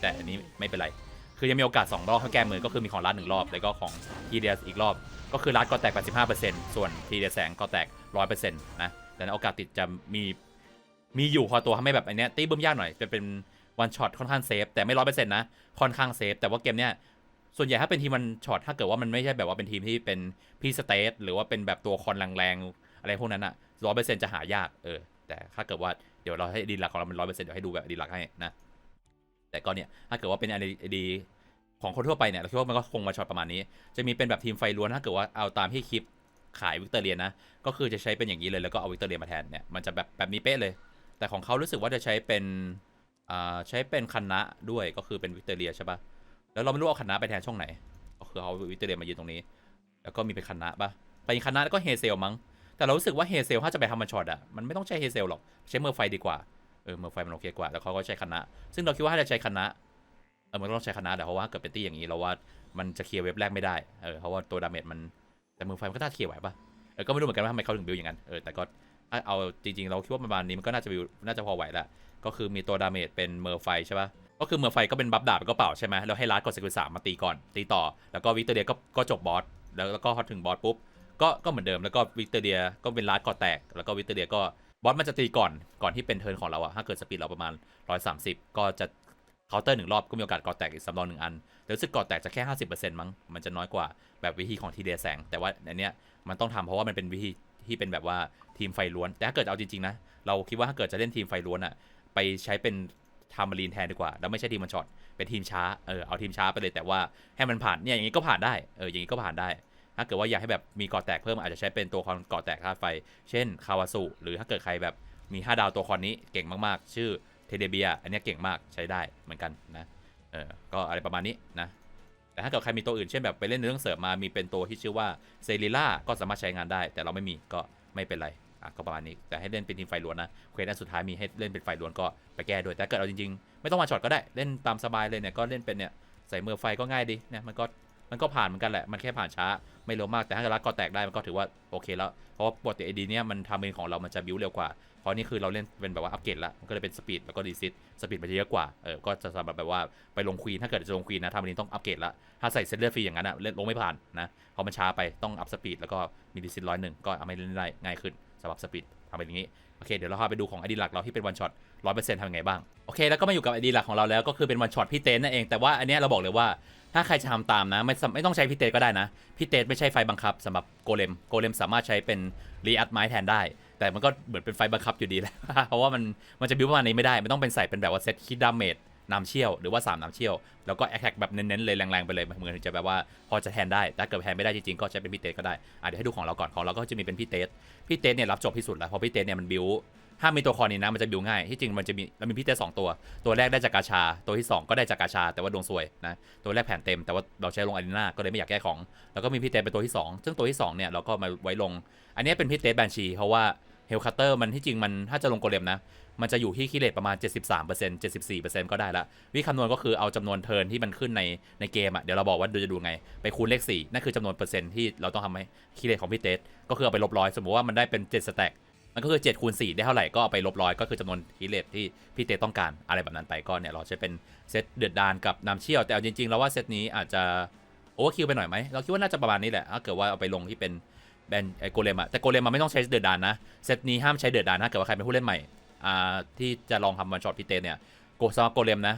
A: แต่อันนี้ไม่เป็นไร คือยังมีโอกาส2รอบถ้าแก้มือก็คือมีของรัดหนึ่งรอบ แล้วก็ของทีเดียอีกรอบ ก็คือรัดก็แตก 85%ส่วนทีเดียแสงก็แตก 100%นะ แต่โอกาสติดจะมี มีอยู่พอตัวทำให้แบบอันเนี้ยตีบึ้มยากหน่อยจะเป็น วันช็อตค่อนข้างเซฟแต่ไม่ร้อยเปอร์เซ็นต์นะค่อนข้างเซฟแต่ว่าเกมเนี้ยส่วนใหญ่ถ้าเป็นทีมมันช็อตถ้าเกิดว่ามันไม่ใช่แบบว่าเป็นทีมที่เป็นพีสเตทหรือว่าเป็นแบบตัวคอนแรงๆอะไรพวกนั้นอะร้อยเปอร์เซ็นต์จะหายากเออ แต่ถ้าเกิดว่าเดี๋ยวเราให้ดีหลักของเรามันร้อยเปอร์เซ็นต์เดี๋ยวให้ดูแบบดีหลักให้นะแต่ก็เนี่ยถ้าเกิดว่าเป็นไอดีของคนทั่วไปเนี่ยเราคิดว่ามันก็คงมาช็อตประมาณนี้ จะมีเป็นแบบทีมไฟล้วนถ้าเกิดว่าเอาตามที่คลิปขายวิกเตอเรียนะก็คือจะใช้เป็นอย่างนี้เลยแล้วก็เอาวิกเตอเรียมาแทนเนี่ยมันจะแบบแบบนี้เป๊ะเลย แต่ของเขารู้สึกว่าจะใช้เป็น อ่าใช้เป็นคณะด้วยก็คือเป็นวิกเตอเรียใช่ปะแล้วเราไม่รู้เอาคณะไปแทนช่องไหน ก็คือเอาวิกเตอเรียมายืนตรงนี้ แล้วก็มีเป็นคณะปะไปคณะแล้วก็เฮเซลมั้งแต่เรารู้สึกว่าเฮเซลถ้าจะไปทำมันช็อตอะมันไม่ต้องใช้เฮเซลหรอกใช้เมอร์ไฟดีกว่าเออเมอร์ไฟมันโอเคกว่าแล้วเขาก็ใช้คณะ ซึ่งเราคิดว่าถ้าจะใช้คณะเออมันต้องใช้คณะแต่เพราะว่าเกิดเป็นตี้อย่างนี้เราว่ามันจะเคลียร์เว็บแรกไม่ได้เออเพราะว่าตัวดาเมจมันแต่เมอร์ไฟมันก็น่าเคลียร์ไหวปะเออก็ไม่รู้เหมือนกันว่าทำไมเขาถึงบิวอย่างนั้นเออแต่ก็ เอาจริงๆ เราคิดว่าประมาณนี้มันก็น่าจะบิวน่าจะพอไหวละก็คือมีตัวดาเมจเป็นเมอร์ไฟใช่ปะก็คือเมอร์ไฟก็เป็นบัฟดาบก็เป่าใช่ไหมแล้วให้ลัดกดสกิลสามมาตีก่อนตีต่อ แล้วก็วิกตอเรียก็ก็จบบอสแล้วแล้วก็พอถึงบอสปุ๊บก็ก็เหมือนเดิมแล้วก็วิกตอเรียก็เป็นลัดก่อแตก แล้วก็วิกตอเรียก็บอสมันจะตีก่อนก่อนที่เป็นเทิร์นของเราอะถ้าเกิดสปีดเราประมาณ 130 ก็จะเคาน์เตอร์หนึ่งรอบก็มีโอกาสก่อแตกอีกสำรองหนึ่งอันแต่รู้สึกก่อแตกจะแค่ 50%มั้งมันจะน้อยกว่าแบบวิธีของทีเดียแสง แต่ว่าอันเนี้ยมันต้องทำเพราะว่ามันเป็นวิธี ที่เป็นแบบว่าทีมไฟล้วน แต่ถ้าเกิดเอาจริงๆนะ เราคิดว่าถ้าเกิดจะเล่นทีมไฟล้วนอะไปใช้เป็นทามารีนแทนดีกว่า แล้วไม่ใช่ทีมมันช็อต เป็นทีมช้า เออ เอาทีมช้าไปเลย แต่ว่าให้มันผ่าน เนี่ยอย่างนี้ก็ผ่านได้ เออ อย่างนี้ก็ผ่านได้ ถ้าเกิดว่าอยากให้แบบมีก่อแตกเพิ่มอาจจะใช้เป็นตัวคอนก่อแตกธาตุไฟ เช่น คาวาสุ หรือถ้าเกิดใครแบบมี 5 ดาวตัวคอนนี้เก่งมากๆ ชื่อเทเดเบีย อันนี้เก่งมากใช้ได้เหมือนกันนะ เออ ก็อะไรประมาณนี้นะ แต่ถ้าเกิดใครมีตัวอื่นเช่นแบบไปเล่นในเรื่องเสริมมามีเป็นตัวที่ชื่อว่าเซริล่าก็สามารถใช้งานได้ แต่เราไม่มีก็ไม่เป็นไรอะก็ประมาณนี้แต่ให้เล่นเป็นทีมไฟล้วนนะเควสอันสุดท้ายมีให้เล่นเป็นไฟล้วนก็ไปแก้ด้วย แต่เกิดเอาจริงๆ ไม่ต้องมาช็อตก็ได้เล่นตามสบายเลยเนี่ยก็เล่นเป็นเนี่ยใส่เมือไฟก็ง่ายดีเนี่ยมันก็มันก็ผ่านเหมือนกันแหละมันแค่ผ่านช้าไม่เร็วมากแต่ถ้าเกิดรัดก็แตกได้มันก็ถือว่าโอเคแล้วเพราะว่าปกติไอดีเนี่ยมันทำเป็นของเรามันจะบิ้วเร็วกว่า เพราะนี่คือเราเล่นเป็นแบบว่าอัปเกรดละมันก็เลยเป็นสปีดแล้วก็ดีซิตสปีดมันจะเยอะกว่าเออก็จะสำหรับแบบว่าไปลงควีนถ้าเกิดจะลงควีนนะทำอันนี้ต้องอัปเกรดละถ้าใส่เซตเลือดฟรีอย่างนั้นอะเล่นลงไม่ผ่านนะเพราะมันช้าไปต้องอัพสปีดแล้วก็มีดีซิตร้อยหนึ่งก็เอาไม่เล่นได้ง่ายขึ้นสำหรับสปีดทำเป็นอย่างนี้โอเคเดี๋ยวเราพาไปดูของอดีหลักเราที่เป็นวันช็อตร้อยเปอร์เซ็นต์ทำยังไงบ้างโอเคแล้วก็มาอยู่กับอดีหลักของเราแล้วก็คือเป็นวันช็อตพี่เต้นนั่นเองแต่ว่าอันเนี้ยเราบอกเลยว่าถ้าใครจะทำตามนะไม่ไม่ต้องใช้พี่เต้ก็ได้นะพี่เต้ไม่ใช่ไฟบังคับสำหรับโกเลมโกเลมสามารถใช้เป็นรีอัดไม้แทนได้ แต่มันก็เหมือนเป็นไฟบังคับอยู่ดีแหละเพราะว่ามันมันจะบิวประมาณนี้ไม่ได้มันต้องเป็นใส่เป็นแบบว่าเซตคิดดาเมจน้ำเชี่ยวหรือว่า 3 น้ำเชี่ยว แล้วก็แอคแท็กแบบเน้นๆเลยแรงๆไปเลยเหมือนจะแบบว่าพอจะแทนได้แต่ถ้าเกิดแทนไม่ได้จริงๆก็ใช้เป็นพี่เต้ก็ได้อะเดี๋ยวให้ดูของเราก่อนของเราก็จะมีเป็นพี่เต้พี่เต้เนี่ยรับจบที่สุดแล้วเพราะพี่เต้เนี่ยมันบิวถ้ามีตัวคอนี้นะมันจะบิวง่ายที่จริงมันจะมีเรามีพี่เต้สองตัว ตัวแรกได้จากกาชา ตัวที่ 2 ก็ได้จากกาชา แต่ว่าดวงซวยนะตัวแรกแผ่นเต็มแต่ว่าเราใช้ลงอารีนาก็เลยไม่อยากแก้ของ แล้วก็มีพี่เต้เป็นตัวที่ 2 ซึ่งตัวที่2เนี่ยเราก็มาไว้ลง อันนี้เป็นพี่เต้แบนชีเพราะว่า เฮลคัตเตอร์มันที่จริงมันถ้าจะลงโกเลมนะ มันจะอยู่ที่คิเลตประมาณ 73% 74%ก็ได้ละ วิคำนวณก็คือเอาจำนวนเทิร์นที่มันขึ้นในในเกมอะ เดี๋ยวเราบอกว่าดูจะดูไง ไปคูณเลข 4 นั่นคือจำนวนเปอร์เซ็นต์ที่เราต้องทำให้คิเลตของพี่เต้ก็คือเอาไปลบร้อยสมมติว่ามันได้เป็น7สแต็กมันก็คือ7คูณ4ได้เท่าไหร่ก็เอาไปลบร้อยก็คือจำนวนฮิเลตที่พี่เตต้องการอะไรแบบนั้นไปก็เนี่ยเราใช้เป็นเซตเดือดดานกับน้ำเชี่ยวแต่เอาจริงๆแล้วว่าเซตนี้อาจจะโอเวอร์คิวไปหน่อยไหมเราคิดว่าน่าจะประมาณนี้แหละถ้าเกิดว่าเอาไปลงที่เป็น บนไอโกเลมอะแต่โกเลมมันไม่ต้องใช้เดือดดานนะเซตนี้ห้ามใช้เดือดดานถ้าเกิดว่าใครเป็นผู้เล่นใหม่อ่าที่จะลองทำวันช็อตพี่เตเนี่ยโกสำหรับโกเลมนะ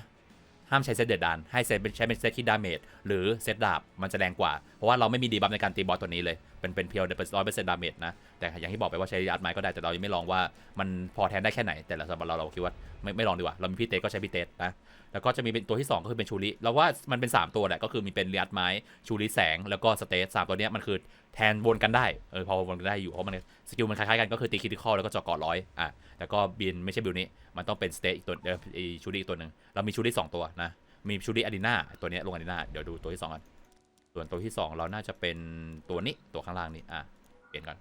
A: ห้ามใช้เซตเดือดดานให้เซตเป็นใช้เป็นเซตที่ดาเมจหรือเซตดาบมันจะแรงกว่า เพราะว่าเราไม่มีดีบัฟในการตีบอสตัวนี้เลย เป็นเป็นเพียวเร้อยเปอร์เซ็นต์ดาเมจนะ แต่อย่างที่บอกไปว่าใช้ยัดไม้ก็ได้แต่เรายังไม่ลองว่ามันพอแทนได้แค่ไหน แต่สำหรับเราเราคิดว่าไม่ไม่ลองดีกว่าเรามีพี่เตก็ใช้พี่เตนะ แล้วก็จะมีเป็นตัวที่ 2 ก็คือเป็นชูริเราว่ามันเป็น 3 ตัวแหละก็คือมีเป็นเลียดไม้ชูริแสงแล้วก็สเตทสามตัวเนี้ยมันคือแทนวนกันได้เออพอวนกันได้อยู่เพราะมันสกิลมันคล้ายๆกันก็คือตีคิติคอลแล้วก็เจาะกาะร้อยอะแล้วก็บินไม่ใช่บิลนี้มันต้องเป็นสเตทอีกตัวเออไอ้ชูริอีกตัวหนึ่งเรามีชูริสองตัวนะมีชูริอารีนาตัวเนี้ยลงอารีนาเดี๋ยวดูตัวที่สองกันส่วนตัวที่สองเราน่าจะเป็นตัวนี้ตัวข้างล่างนี้อะเปลี่ยนกัน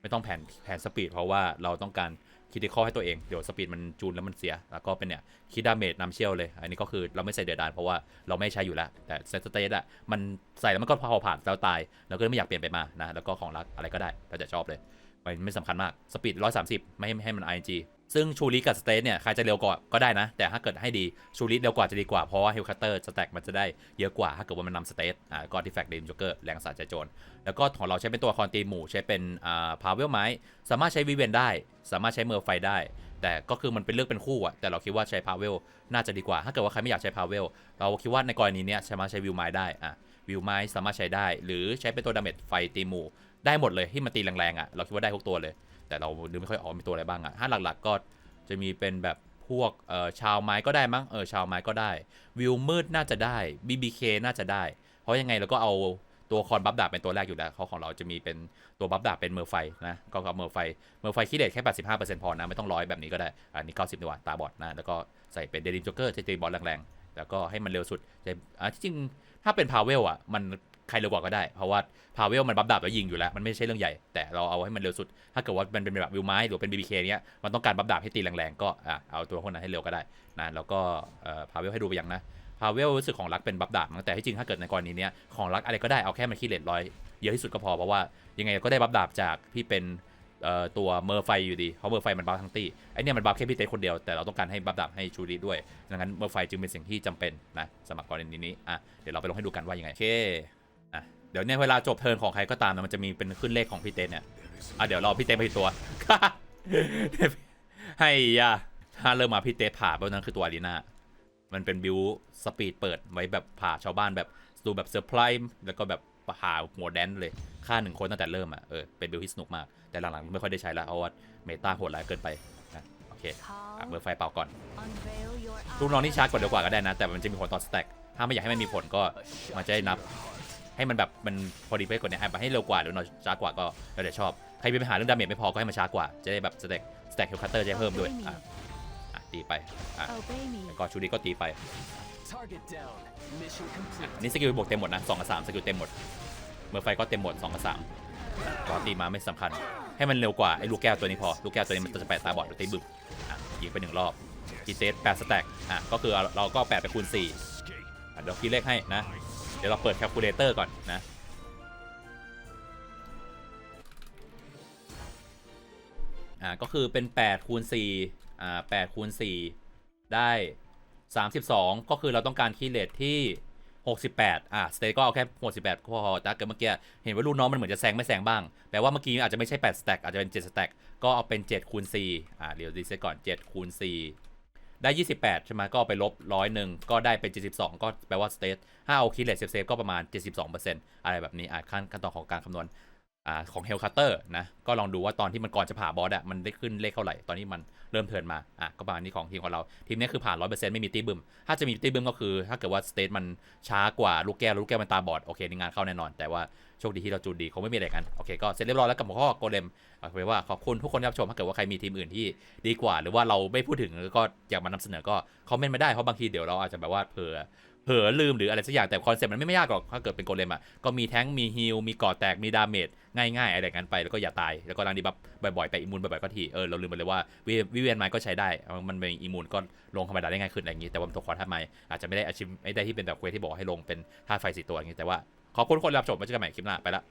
A: ไม่ต้องแผนแผนสปีดเพราะว่าเราต้องการ คิดข้อให้ตัวเอง เดี๋ยวสปีดมันจูนแล้วมันเสีย แล้วก็เป็นเนี่ยคิดดาเมจนำเชี่ยวเลย อันนี้ก็คือเราไม่ใส่เดือดดานเพราะว่าเราไม่ใช้อยู่แล้ว แต่เซตสเตตอะมันใส่แล้วมันก็พอผ่านแล้วตาย แล้วก็ไม่อยากเปลี่ยนไปมานะ แล้วก็ของรักอะไรก็ได้เราจะชอบเลย มันไม่สำคัญมาก สปีด130 ไม่ให้ไม่ให้มัน ING ซึ่งชูริกับสเตทเนี่ยใครจะเร็วกว่าก็ได้นะ แต่ถ้าเกิดให้ดีชูริเร็วกว่าจะดีกว่า เพราะว่าเฮลคัตเตอร์สแต็กมันจะได้เยอะกว่า ถ้าเกิดว่ามันนำสเตทอ่าก็ที่แฟกเดนจ็อกเกอร์แรงสาใจโจร แล้วก็ของเราใช้เป็นตัวคอนตีหมู่ใช้เป็นอ่าพาวเวลไม้สามารถใช้วีเวนได้ สามารถใช้เมอร์ไฟได้ แต่ก็คือมันเป็นเลือกเป็นคู่อะแต่เราคิดว่าใช้พาวเวลน่าจะดีกว่า ถ้าเกิดว่าใครไม่อยากใช้พาวเวลเราคิดว่าในกรณีเนี้ยสามารถใช้วิวไม้ได้อะวิวไม้สามารถใช้ได้ หรือใช้เป็นตัวดาเมจไฟตีหมู่ ได้หมดเลยที่มันตีแรงๆอะเราคิดว่าได้ทุกตัวเลย แต่เราดูไม่ค่อยออกมีตัวอะไรบ้างอะถ้าหลักๆก็จะมีเป็นแบบพวกเอ่อชาวไม้ก็ได้มั้งเออชาวไม้ก็ได้ วิวมืดน่าจะได้ BBK น่าจะได้ เพราะยังไงเราก็เอาตัวคอนบัฟดาบเป็นตัวแรกอยู่แล้วเขาของเราจะมีเป็นตัวบัฟดาบเป็นเมอร์ไฟนะก็กับเมอร์ไฟเมอร์ไฟคิดเลทแค่ 85%พอนะไม่ต้องร้อยแบบนี้ก็ได้ อันนี้ 90ดีกว่าตาบอดนะแล้วก็ใส่เป็นเดลิมจ็อกเกอร์จะตีบอลแรงๆแล้วก็ให้มันเร็วสุดจะอะที่จริงถ้าเป็นพาวเวลอะมัน ใครเร็วกว่าก็ได้ เพราะว่าพาวเวลมันบัฟดาบแล้วยิงอยู่แล้ว มันไม่ใช่เรื่องใหญ่ แต่เราเอาให้มันเร็วสุด ถ้าเกิดว่ามันเป็นแบบวิวไม้หรือเป็น BBK เคเนี้ย มันต้องการบัฟดาบให้ตีแรงๆ ก็อะเอาตัวพวกนั้นให้เร็วก็ได้นะ แล้วก็พาวเวลให้ดูไปยังนะ พาวเวลรู้สึกของรักเป็นบัฟดาบแต่ที่จริงถ้าเกิดในกรณีเนี้ยของรักอะไรก็ได้ เอาแค่มันขี้เลทร้อยเยอะที่สุดก็พอ เพราะว่ายังไงก็ได้บัฟดาบจากที่เป็นตัวเมอร์ไฟอยู่ดี เพราะเมอร์ไฟมันบัฟทั้งตีไอเนี่ยมันบัฟแค่พี่เต้คนเดียว แต่เราต้องการให้บัฟดาบให้ชูริด้วย ดังนั้นเมอร์ไฟจึงเป็นสิ่งที่จำเป็นนะสำหรับกรณีนี้ อะ เดี๋ยวเราไปลงให้ดูกันว่ายังไงโอเค เดี๋ยวเนี่ยเวลาจบเทิร์นของใครก็ตามนะมันจะมีเป็นขึ้นเลขของพี่เต้เนี่ยอะเดี๋ยวรอพี่เต้ไปตัว ให้ยาถ้าเริ่มมาพี่เต้ผ่าเพราะนั้นคือตัวอารีนามันเป็นบิวสปีดเปิดไว้แบบผ่าชาวบ้านแบบดูแบบเซอร์ไพรส์แล้วก็แบบผ่าหัวแดนเลยฆ่าหนึ่งคนตั้งแต่เริ่มอะเออเป็นบิวที่สนุกมาก แต่หลังๆ ไม่ค่อยได้ใช้แล้วเพราะว่าเมตาโหดร้ายเกินไปนะโอเคอะเบอร์ไฟเป่าก่อนลูกน้องนี่ช้ากว่าเดียวกว่าก็ได้นะ แต่มันจะมีผลต่อสแต็กถ้าไม่อยากให้มันมีผลก็มันจะได้นับ ให้มันแบบมันพอดีไปกว่านี้ให้ให้เร็วกว่าหรือน้อยช้ากว่าก็แล้วแต่ชอบใครมีปัญหาเรื่องดาเมจไม่พอก็ให้มันช้ากว่า จะได้แบบสแต็กสแต็กเฮลคัตเตอร์จะได้เพิ่มด้วยอะอะตีไปอะแล้วก็ชูดีก็ตีไป
B: Target down. Mission complete.
A: อันนี้สกิลบวกเต็มหมดนะสองกับสามสกิลเต็มหมดเมื่อไฟก็เต็มหมดสองกับสามก็ตีมาไม่สำคัญ ให้มันเร็วกว่าไอ้ลูกแก้วตัวนี้พอ ลูกแก้วตัวนี้มันจะแปะตาบอดหรือตีบึกอะยิงไปหนึ่งรอบกีเตสแปดสแต็กอะก็คือเราก็แปะไปคูณสี่อะเดี๋ยวคิดเลขให้นะเดี๋ยวเราเปิดแคลคูลเลเตอร์ก่อนนะ อ่า ก็คือเป็น8คูณ4อ่า8คูณ4ได้ 32 ก็คือเราต้องการคีเลทที่ 68 อ่าสเตทก็เอาแค่ 68กพอแต่ถ้าเกิดเมื่อกี้ เห็นว่าลูกน้องมันเหมือนจะแซงไม่แซงบ้าง แปลว่าเมื่อกี้อาจจะไม่ใช่8สแต็กอาจจะเป็น7สแต็กก็เอาเป็น7คูณ4อ่าเดี๋ยวดีเซตก่อน7คูณ4 ได้ 28 ใช่ไหมก็ไปลบร้อยหนึ่งก็ได้เป็น 72 ก็แปลว่าสเตทถ้าเอาคีย์เลทเซฟก็ประมาณ 72%อะไรแบบนี้อะขั้นขั้นตอนของการคำนวณอ่าของเฮลคัตเตอร์นะ ก็ลองดูว่าตอนที่มันก่อนจะผ่าบอสอะมันได้ขึ้นเลขเท่าไหร่ ตอนนี้มัน เริ่มเทินมา อะ ก็ประมาณนี้ของทีมของเรา ทีมนี้คือผ่านร้อยเปอร์เซ็นต์ไม่มีตีบึม ถ้าจะมีตีบึมก็คือ ถ้าเกิดว่าสเตทมันช้ากว่าลูกแก้วลูกแก้วมันตาบอด โอเคในงานเข้าแน่นอน แต่ว่าโชคดีที่เราจูนดีคงไม่มีอะไรกัน โอเค ก็เสร็จเรียบร้อยแล้วกับหัวข้อโกเลมเอาไปว่าขอบคุณทุกคนที่รับชม ถ้าเกิดว่าใครมีทีมอื่นที่ดีกว่า หรือว่าเราไม่พูดถึงก็อยากมานำเสนอก็คอมเมนต์มาได้ เพราะบางทีเดี๋ยวเราอาจจะแบบว่าเผลอ เผลอลืมหรืออะไรสักอย่างแต่คอนเซ็ปต์มันไม่ยากหรอกถ้าเกิดเป็นโกเลมอะก็มีแท้งมีฮิลมีก่อแตกมีดาเมจง่ายๆอะไรกันไปแล้วก็อย่าตายแล้วก็รังดีบัฟบ่อยๆไปอิมูนบ่อยๆก็ทีเออเราลืมไปเลยว่าวิวเวียนไม้ก็ใช้ได้ มันเป็นอิมูนก็ลงธรรมดาได้ง่ายขึ้นอะไรอย่างนี้แต่ว่าตัวคอร์ท่าไม้อาจจะไม่ได้อาชีพไม่ได้ที่เป็นแบบเควสที่บอกให้ลงเป็นท่าไฟสี่ตัวอย่างนี้แต่ว่าขอบคุณคนรับชมมาเจอกันใหม่คลิปหน้าไปละ